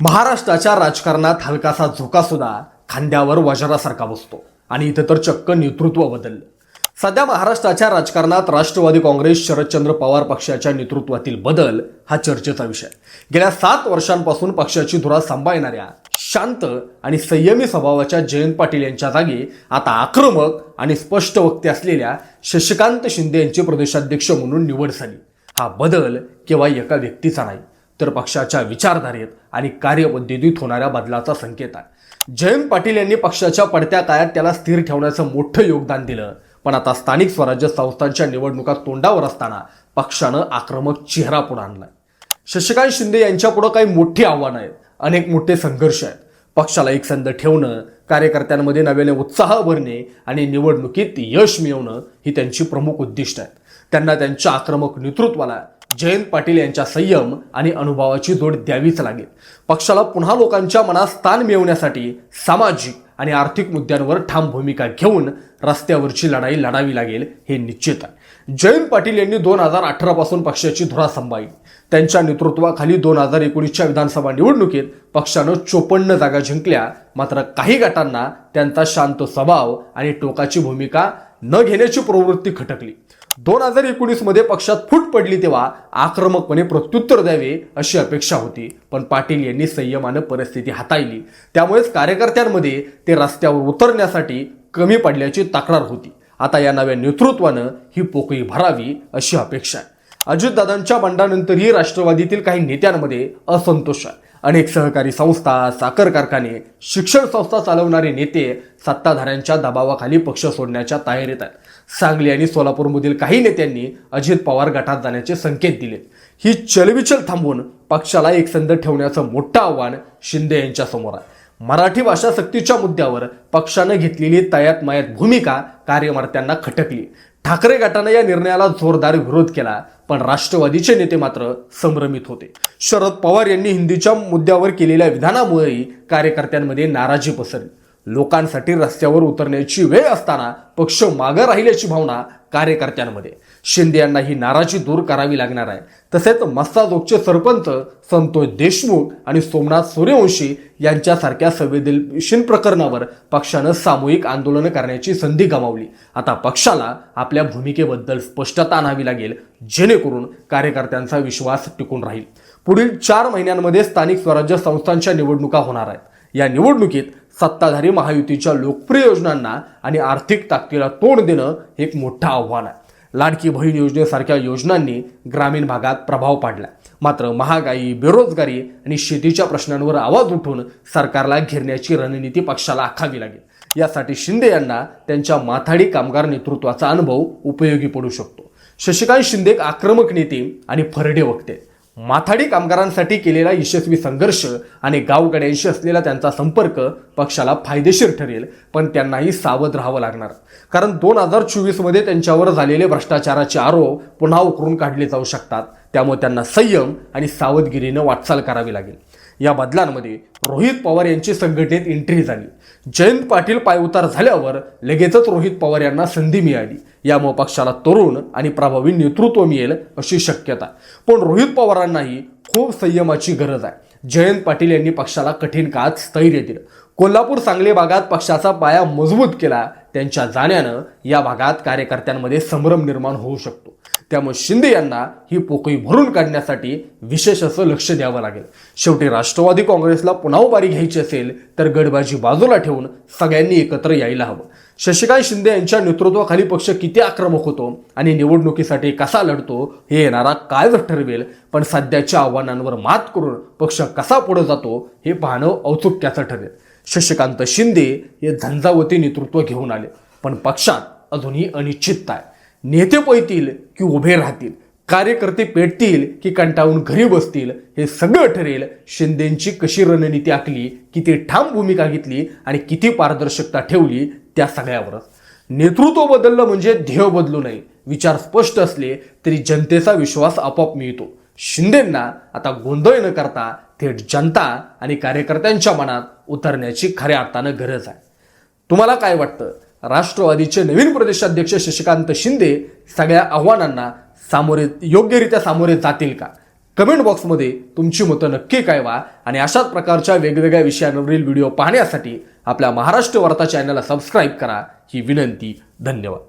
महाराष्ट्राच्या राजकारणात हलकासा झोका सुद्धा खांद्यावर वजरासारखा बसतो. आणि इथं तर चक्क नेतृत्व बदललं. सध्या महाराष्ट्राच्या राजकारणात राष्ट्रवादी काँग्रेस शरदचंद्र पवार पक्षाच्या नेतृत्वातील बदल हा चर्चेचा विषय. गेल्या सात वर्षांपासून पक्षाची धुरा सांभाळणाऱ्या शांत आणि संयमी स्वभावाच्या जयंत पाटील यांच्या जागी आता आक्रमक आणि स्पष्ट वक्ते असलेल्या शशिकांत शिंदे यांची प्रदेशाध्यक्ष म्हणून निवड झाली. हा बदल केवळ एका व्यक्तीचा नाही तर पक्षाच्या विचारधारेत आणि कार्यपद्धतीत होणाऱ्या बदलाचा संकेत आहे. जयंत पाटील यांनी पक्षाच्या पडत्या काळात त्याला स्थिर ठेवण्याचं मोठं योगदान दिलं. पण आता स्थानिक स्वराज्य संस्थांच्या निवडणुका तोंडावर असताना पक्षानं आक्रमक चेहरा पुढे आणलाय. शशिकांत शिंदे यांच्यापुढं काही मोठी आव्हानं आहेत. अनेक मोठे संघर्ष आहेत. पक्षाला एक संध ठेवणं कार्यकर्त्यांमध्ये नव्याने उत्साह भरणे आणि निवडणुकीत यश मिळवणं ही त्यांची प्रमुख उद्दिष्ट आहेत. त्यांना त्यांच्या आक्रमक नेतृत्वाला जयंत पाटील यांच्या संयम आणि अनुभवाची जोड द्यावीच लागेल. पक्षाला पुन्हा लोकांच्या मनात स्थान मिळवण्यासाठी सामाजिक आणि आर्थिक मुद्द्यांवर ठाम भूमिका घेऊन रस्त्यावरची लढाई लढावी लागेल हे निश्चित आहे. जयंत पाटील यांनी दोन हजार अठरा पासून पक्षाची धुरा सांभाळली. त्यांच्या नेतृत्वाखाली दोन हजार एकोणीसच्या विधानसभा निवडणुकीत पक्षानं चोपन्न जागा जिंकल्या. मात्र काही गटांना त्यांचा शांत स्वभाव आणि टोकाची भूमिका न घेण्याची प्रवृत्ती खटकली. दोन हजार एकोणीसमध्ये पक्षात फूट पडली तेव्हा आक्रमकपणे प्रत्युत्तर द्यावे अशी अपेक्षा होती. पण पाटील यांनी संयमानं परिस्थिती हाताळली. त्यामुळेच कार्यकर्त्यांमध्ये ते रस्त्यावर उतरण्यासाठी कमी पडल्याची तक्रार होती. आता या नव्या नेतृत्वानं ही पोकळी भरावी अशी अपेक्षा आहे. अजितदादांच्या बंडानंतरही राष्ट्रवादीतील काही नेत्यांमध्ये असंतोष आहे. अनेक सहकारी संस्था साखर कारखाने शिक्षण संस्था चालवणारे नेते सत्ताधाऱ्यांच्या दबावाखाली पक्ष सोडण्याच्या तयारीत आहेत. सांगली आणि सोलापूरमधील काही नेत्यांनी अजित पवार गटात जाण्याचे संकेत दिले. ही चलबिचल थांबवून पक्षाला एकसंध ठेवण्याचं मोठं आव्हान शिंदे यांच्या समोर आहे. मराठी भाषा सक्तीच्या मुद्द्यावर पक्षानं घेतलेली तयात मयात भूमिका कार्यकर्त्यांना खटकली. ठाकरे गटानं या निर्णयाला जोरदार विरोध केला पण राष्ट्रवादीचे नेते मात्र संभ्रमित होते. शरद पवार यांनी हिंदीच्या मुद्द्यावर केलेल्या विधानामुळेही कार्यकर्त्यांमध्ये नाराजी पसरली. लोकांसाठी रस्त्यावर उतरण्याची वेळ असताना पक्ष मागं राहिल्याची भावना कार्यकर्त्यांमध्ये. शिंदे यांना ही नाराजी दूर करावी लागणार आहे. तसेच मस्ताजोगचे सरपंच संतोष देशमुख आणि सोमनाथ सूर्यवंशी यांच्यासारख्या संवेदनशील प्रकरणावर पक्षानं सामूहिक आंदोलन करण्याची संधी गमावली. आता पक्षाला आपल्या भूमिकेबद्दल स्पष्टता आणावी लागेल जेणेकरून कार्यकर्त्यांचा विश्वास टिकून राहील. पुढील चार महिन्यांमध्ये स्थानिक स्वराज्य संस्थांच्या निवडणुका होणार आहेत. या निवडणुकीत सत्ताधारी महायुतीच्या लोकप्रिय योजनांना आणि आर्थिक ताकदीला तोंड देणं हे एक मोठं आव्हान आहे. लाडकी बहीण योजनेसारख्या योजनांनी ग्रामीण भागात प्रभाव पाडला. मात्र महागाई बेरोजगारी आणि शेतीच्या प्रश्नांवर आवाज उठून सरकारला घेरण्याची रणनीती पक्षाला आखावी लागेल. यासाठी शिंदे यांना त्यांच्या माथाडी कामगार नेतृत्वाचा अनुभव उपयोगी पडू शकतो. शशिकांत शिंदे एक आक्रमक नेते आणि फरडे वक्ते. माथाडी कामगारांसाठी केलेला यशस्वी संघर्ष आणि गावकड्यांशी असलेला त्यांचा संपर्क पक्षाला फायदेशीर ठरेल पण त्यांनाही सावध राहावं लागणार. कारण दोन हजार चोवीसमध्ये त्यांच्यावर झालेले भ्रष्टाचाराचे आरोप पुन्हा उकरून काढले जाऊ शकतात. त्यामुळे त्यांना संयम आणि सावधगिरीनं वाटचाल करावी लागेल. या बदलांमध्ये रोहित पवार यांची संघटनेत एंट्री झाली. जयंत पाटील पायउतार झाल्यावर लगेचच रोहित पवार यांना संधी मिळाली. यामुळे पक्षाला तरुण आणि प्रभावी नेतृत्व मिळेल अशी शक्यता. पण रोहित पवारांनाही खूप संयमाची गरज आहे. जयंत पाटील यांनी पक्षाला कठीण काळात स्थैर्य दिलं. कोल्हापूर सांगली भागात पक्षाचा पाया मजबूत केला. त्यांच्या जाण्यानं या भागात कार्यकर्त्यांमध्ये संभ्रम निर्माण होऊ शकतो. त्यामुळे शिंदे यांना ही पोकळी भरून काढण्यासाठी विशेष असं लक्ष द्यावं लागेल. शेवटी राष्ट्रवादी काँग्रेसला पुन्हा उभारी घ्यायची असेल तर गडबाजी बाजूला ठेवून सगळ्यांनी एकत्र यायला हवं. शशिकांत शिंदे यांच्या नेतृत्वाखाली पक्ष किती आक्रमक होतो आणि निवडणुकीसाठी कसा लढतो हे येणारा काळच ठरवेल. पण सध्याच्या आव्हानांवर मात करून पक्ष कसा पुढे जातो हे पाहणं औत्सुक्याचं ठरेल. शशिकांत शिंदे हे झंझावती नेतृत्व घेऊन आले पण पक्षात अजूनही अनिश्चितता आहे. नेते पळतील की उभे राहतील कार्यकर्ते पेटतील की कंटाळून घरी बसतील हे सगळं ठरेल. शिंदेंची कशी रणनीती आखली किती ठाम भूमिका घेतली आणि किती पारदर्शकता ठेवली त्या सगळ्यावरच नेतृत्व बदललं म्हणजे ध्येय बदलू नये. विचार स्पष्ट असले तरी जनतेचा विश्वास आपोआप मिळतो. शिंदेंना आता गोंधळ न करता थेट जनता आणि कार्यकर्त्यांच्या मनात उतरण्याची खऱ्या अर्थानं गरज आहे. तुम्हाला काय वाटतं? राष्ट्रवादीचे नवीन प्रदेशाध्यक्ष शशिकांत शिंदे सगळ्या आव्हानांना सामोरे योग्यरित्या सामोरे जातील का? कमेंट बॉक्समध्ये तुमची मतं नक्की कळवा आणि अशाच प्रकारच्या वेगवेगळ्या विषयांवरील व्हिडिओ पाहण्यासाठी आपल्या महाराष्ट्र वार्ता चॅनलला सबस्क्राईब करा. ही विनंती धन्यवाद.